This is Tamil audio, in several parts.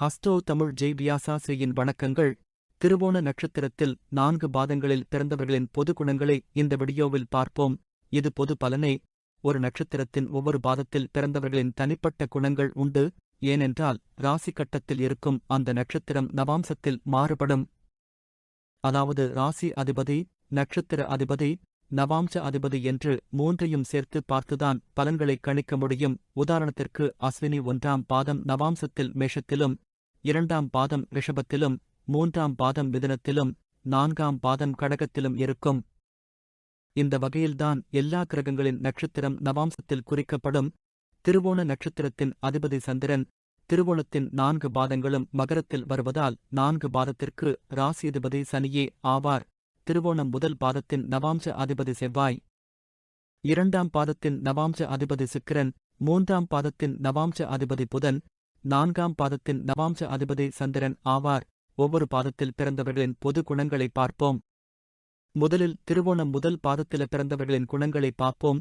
ஹஸ்டோ தமிழ் ஜெய் வியாசாசியின் வணக்கங்கள். திருவோண நட்சத்திரத்தில் நான்கு பாதங்களில் பிறந்தவர்களின் பொது குணங்களை இந்த வீடியோவில் பார்ப்போம். இது பொது பலனே. ஒரு நட்சத்திரத்தின் ஒவ்வொரு பாதத்தில் பிறந்தவர்களின் தனிப்பட்ட குணங்கள் உண்டு. ஏனென்றால் ராசி கட்டத்தில் இருக்கும் அந்த நட்சத்திரம் நவாம்சத்தில் மாறுபடும். அதாவது ராசி அதிபதி நட்சத்திர அதிபதி நவாம்ச அதிபதி என்று மூன்றையும் சேர்த்து பார்த்துதான் பலன்களை கணிக்க முடியும். உதாரணத்திற்கு அஸ்வினி ஒன்றாம் பாதம் நவாம்சத்தில் மேஷத்திலும் இரண்டாம் பாதம் ரிஷபத்திலும் மூன்றாம் பாதம் மிதனத்திலும் நான்காம் பாதம் கடகத்திலும் இருக்கும். இந்த வகையில்தான் எல்லா கிரகங்களின் நட்சத்திரம் நவாம்சத்தில் குறிக்கப்படும். திருவோண நட்சத்திரத்தின் அதிபதி சந்திரன் திருவோணத்தின் நான்கு பாதங்களும் மகரத்தில் வருவதால் நான்கு பாதத்திற்கு ராசியதிபதி சனியே ஆவார். திருவோணம் முதல் பாதத்தின் நவாம்ச அதிபதி செவ்வாய். இரண்டாம் பாதத்தின் நவாம்ச அதிபதி சுக்கிரன் மூன்றாம் பாதத்தின் நவாம்ச அதிபதி புதன் நான்காம் பாதத்தின் நவாம்ச அதிபதி சந்திரன் ஆவார். ஒவ்வொரு பாதத்தில் பிறந்தவர்களின் பொது குணங்களை பார்ப்போம். முதலில் திருவோணம் முதல் பாதத்தில பிறந்தவர்களின் குணங்களை பார்ப்போம்.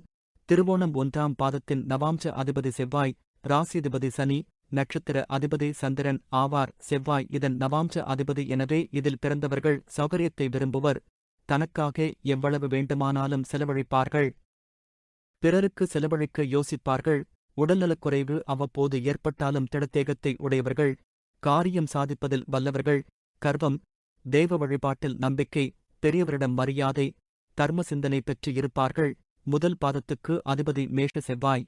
திருவோணம் ஒன்றாம் பாதத்தின் நவாம்ச அதிபதி செவ்வாய் ராசிதிபதி சனி நட்சத்திர அதிபதி சந்திரன் ஆவார். செவ்வாய் இதன் நவாம்ச அதிபதி எனவே இதில் பிறந்தவர்கள் சௌகரியத்தை விரும்புவர். தனக்காக எவ்வளவு வேண்டுமானாலும் செலவழிப்பார்கள். பிறருக்கு செலவழிக்க யோசிப்பார்கள். உடல்நலக்குறைவு அவ்வப்போது ஏற்பட்டாலும் திடத்தேகத்தை உடையவர்கள் காரியம் சாதிப்பதில் வல்லவர்கள் கர்வம் தெய்வ வழிபாட்டில் நம்பிக்கை பெரியவரிடம் மரியாதை தர்ம சிந்தனை பெற்று இருப்பார்கள். முதல் பாதத்துக்கு அதிபதி மேஷ செவ்வாய்.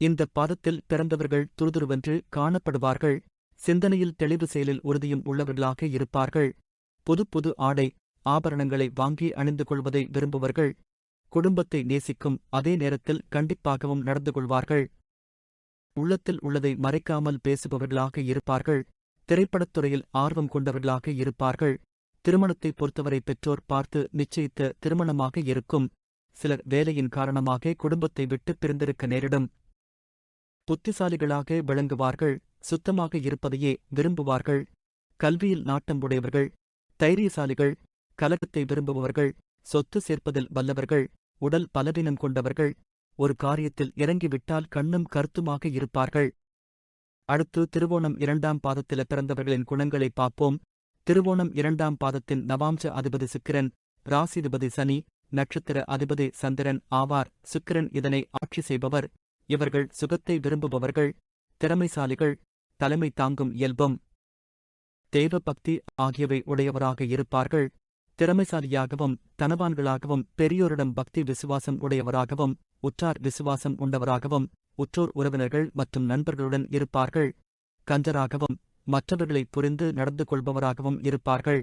இந்த பாதத்தில் பிறந்தவர்கள் துருதுருவென்று காணப்படுவார்கள். சிந்தனையில் தெளிவு செயலில் உறுதியும் உள்ளவர்களாக இருப்பார்கள். புது புது ஆடை ஆபரணங்களை வாங்கி அணிந்து கொள்வதை விரும்புவர்கள். குடும்பத்தை நேசிக்கும் அதே நேரத்தில் கண்டிப்பாகவும் நடந்து கொள்வார்கள் உள்ளத்தில் உள்ளதை மறைக்காமல் பேசுபவர்களாக இருப்பார்கள். திரைப்படத்துறையில் ஆர்வம் கொண்டவர்களாக இருப்பார்கள். திருமணத்தை பொறுத்தவரை பெற்றோர் பார்த்து நிச்சயித்த திருமணமாக இருக்கும். சிலர் வேலையின் காரணமாக குடும்பத்தை விட்டு பிரிந்திருக்க நேரிடும். புத்திசாலிகளாக விளங்குவார்கள். சுத்தமாக இருப்பதையே விரும்புவார்கள். கல்வியில் நாட்டம் உடையவர்கள். தைரியசாலிகள். கலகத்தை விரும்புபவர்கள். சொத்து சேர்ப்பதில் வல்லவர்கள் உடல் பலவீனம் கொண்டவர்கள் ஒரு காரியத்தில் இறங்கிவிட்டால் கண்ணும் கருத்துமாக இருப்பார்கள். அடுத்து திருவோணம் இரண்டாம் பாதத்தில பிறந்தவர்களின் குணங்களை பார்ப்போம். திருவோணம் இரண்டாம் பாதத்தின் நவாம்ச அதிபதி சுக்கிரன் ராசிதிபதி சனி நட்சத்திர அதிபதி சந்திரன் ஆவார். சுக்கிரன் இதனை ஆட்சி செய்பவர். இவர்கள் சுகத்தை விரும்புபவர்கள். திறமைசாலிகள். தலைமை தாங்கும் இயல்பம். தெய்வ பக்தி ஆகியவை உடையவராக இருப்பார்கள். திறமைசாலியாகவும் தனவான்களாகவும் பெரியோரிடம் பக்தி விசுவாசம் உடையவராகவும் உற்றார் விசுவாசம் உண்டவராகவும் உற்றோர் உறவினர்கள் மற்றும் நண்பர்களுடன் இருப்பார்கள். கஞ்சராகவும் மற்றவர்களை புரிந்து நடந்து கொள்பவராகவும் இருப்பார்கள்.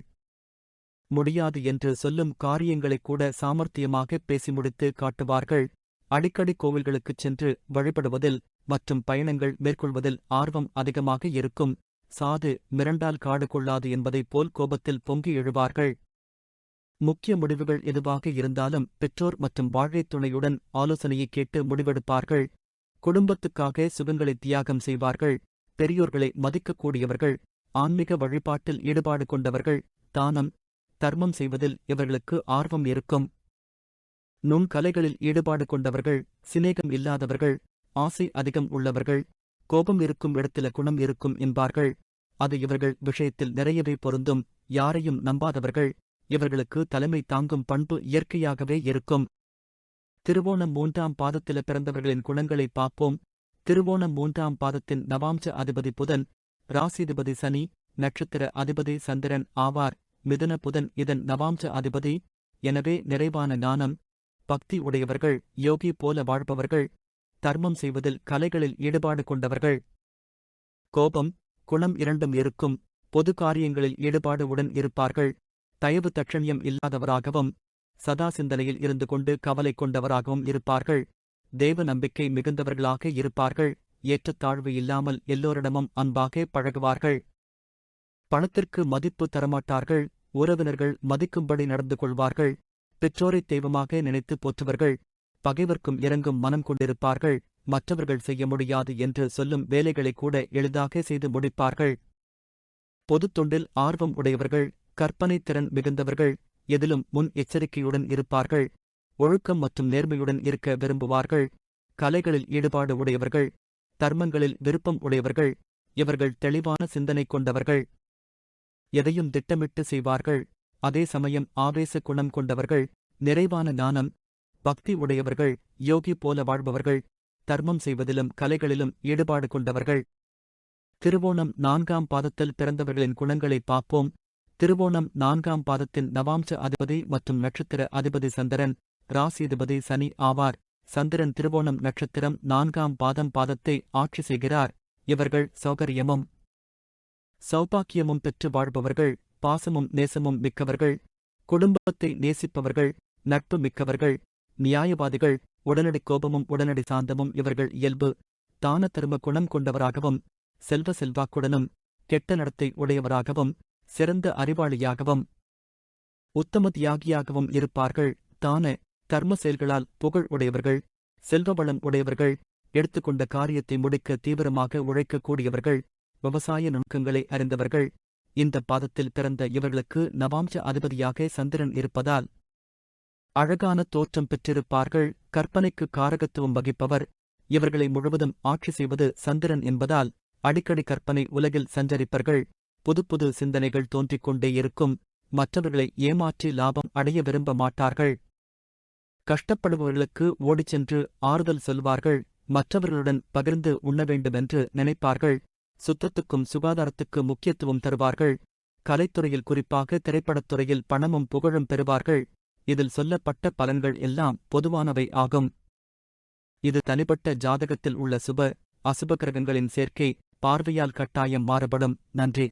முடியாது என்று சொல்லும் காரியங்களைக் கூட சாமர்த்தியமாக பேசி முடித்து காட்டுவார்கள். அடிக்கடி கோவில்களுக்குச் சென்று வழிபடுவதில் மற்றும் பயணங்கள் மேற்கொள்வதில் ஆர்வம் அதிகமாக இருக்கும். சாது மிரண்டால் காடு கொள்ளாது என்பதைப் போல் கோபத்தில் பொங்கி எழுவார்கள். முக்கிய முடிவுகள் எதுவாக இருந்தாலும் பெற்றோர் மற்றும் வாழ்க்கைத் துணையுடன் ஆலோசனையை கேட்டு முடிவெடுப்பார்கள். குடும்பத்துக்காக சுகங்களை தியாகம் செய்வார்கள். பெரியோர்களை மதிக்கக்கூடியவர்கள். ஆன்மீக வழிபாட்டில் ஈடுபாடு கொண்டவர்கள். தானம் தர்மம் செய்வதில் இவர்களுக்கு ஆர்வம் இருக்கும். நுண்கலைகளில் ஈடுபாடு கொண்டவர்கள். சிநேகம் இல்லாதவர்கள். ஆசை அதிகம் உள்ளவர்கள். கோபம் இருக்கும் இடத்தில குணம் இருக்கும் என்பார்கள். அது இவர்கள் விஷயத்தில் நிறையவே பொருந்தும். யாரையும் நம்பாதவர்கள். இவர்களுக்கு தலைமை தாங்கும் பண்பு இயற்கையாகவே இருக்கும். திருவோணம் மூன்றாம் பாதத்தில பிறந்தவர்களின் குணங்களை பார்ப்போம். திருவோணம் மூன்றாம் பாதத்தின் நவாம்ச அதிபதி புதன் ராசிதிபதி சனி நட்சத்திர அதிபதி சந்திரன் ஆவார். மிதுன புதன் இதன் நவாம்ச அதிபதி. எனவே நிறைவான ஞானம் பக்தி உடையவர்கள் யோகி போல வாழ்பவர்கள் தர்மம் செய்வதில் கலைகளில் ஈடுபாடு கொண்டவர்கள். கோபம் குணம் இரண்டும் இருக்கும். பொது காரியங்களில் ஈடுபாடு உடன் இருப்பார்கள். தயவு தட்சணியம் இல்லாதவராகவும் சதா சிந்தனையில் இருந்து கொண்டு கவலை கொண்டவராகவும் இருப்பார்கள். தேவ நம்பிக்கை மிகுந்தவர்களாக இருப்பார்கள். ஏற்றத்தாழ்வு இல்லாமல் எல்லோரிடமும் அன்பாக பழகுவார்கள். பணத்திற்கு மதிப்பு தரமாட்டார்கள். உறவினர்கள் மதிக்கும்படி நடந்து கொள்வார்கள். பெற்றோரைத் தெய்வமாக நினைத்து போற்றுவர்கள் பகைவர்க்கும் இறங்கும் மனம் கொண்டிருப்பார்கள். மற்றவர்கள் செய்ய முடியாது என்று சொல்லும் வேலைகளை கூட எளிதாக செய்து முடிப்பார்கள். பொதுத் தொண்டில் ஆர்வம் உடையவர்கள் கற்பனை திறன் மிகுந்தவர்கள் எதிலும் முன் எச்சரிக்கையுடன் இருப்பார்கள். ஒழுக்கம் மற்றும் நேர்மையுடன் இருக்க விரும்புவார்கள். கலைகளில் ஈடுபாடு உடையவர்கள். தர்மங்களில் விருப்பம் உடையவர்கள். இவர்கள் தெளிவான சிந்தனை கொண்டவர்கள். எதையும் திட்டமிட்டு செய்வார்கள். அதே சமயம் ஆவேச குணம் கொண்டவர்கள். நிறைவான ஞானம் பக்தி உடையவர்கள். யோகி போல வாழ்பவர்கள். தர்மம் செய்வதிலும் கலைகளிலும் ஈடுபாடு கொண்டவர்கள். திருவோணம் நான்காம் பாதத்தில் பிறந்தவர்களின் குணங்களை பார்ப்போம். திருவோணம் நான்காம் பாதத்தின் நவாம்ச அதிபதி மற்றும் நட்சத்திர அதிபதி சந்திரன் ராசிதிபதி சனி ஆவார். சந்திரன் திருவோணம் நட்சத்திரம் நான்காம் பாதம் பாதத்தை ஆட்சி செய்கிறார். இவர்கள் சௌகரியமும் சௌபாக்கியமும் பெற்று வாழ்பவர்கள் பாசமும் நேசமும் மிக்கவர்கள் குடும்பத்தை நேசிப்பவர்கள் நட்பு மிக்கவர்கள் நியாயவாதிகள் உடனடி கோபமும் உடனடி சாந்தமும் இவர்கள் இயல்பு. தான தரும குணம் கொண்டவராகவும் செல்வ செல்வாக்குடனும் கெட்ட நடத்தை உடையவராகவும் சிறந்த அறிவாளியாகவும் உத்தம தியாகியாகவும் இருப்பார்கள். தான தர்ம செயல்களால் புகழ் உடையவர்கள் செல்வவளம் உடையவர்கள் எடுத்துக்கொண்ட காரியத்தை முடிக்க தீவிரமாக உழைக்கக்கூடியவர்கள் விவசாய நுணுக்கங்களை அறிந்தவர்கள். இந்த பாதத்தில் பிறந்த இவர்களுக்கு நவாம்ச அதிபதியாக சந்திரன் இருப்பதால் அழகான தோற்றம் பெற்றிருப்பார்கள். கற்பனைக்கு காரகத்துவம் வகிப்பவர். இவர்களை முழுவதும் ஆட்சி செய்வது சந்திரன் என்பதால் அடிக்கடி கற்பனை உலகில் சஞ்சரிப்பர்கள். புதுப்புது சிந்தனைகள் தோன்றிக் கொண்டே இருக்கும். மற்றவர்களை ஏமாற்றி லாபம் அடைய விரும்ப மாட்டார்கள். கஷ்டப்படுபவர்களுக்கு ஓடிச் சென்று ஆறுதல் சொல்வார்கள். மற்றவர்களுடன் பகிர்ந்து உண்ண வேண்டுமென்று நினைப்பார்கள். சுத்தத்துக்கும் சுகாதாரத்துக்கு முக்கியத்துவம் தருவார்கள். கலைத்துறையில் குறிப்பாக திரைப்படத்துறையில் பணமும் புகழும் பெறுவார்கள். இதில் சொல்லப்பட்ட பலன்கள் எல்லாம் பொதுவானவை ஆகும். இது தனிப்பட்ட ஜாதகத்தில் உள்ள சுப அசுப கிரகங்களின் சேர்க்கை பார்வையால் கட்டாயம் மாறுபடும். நன்றி.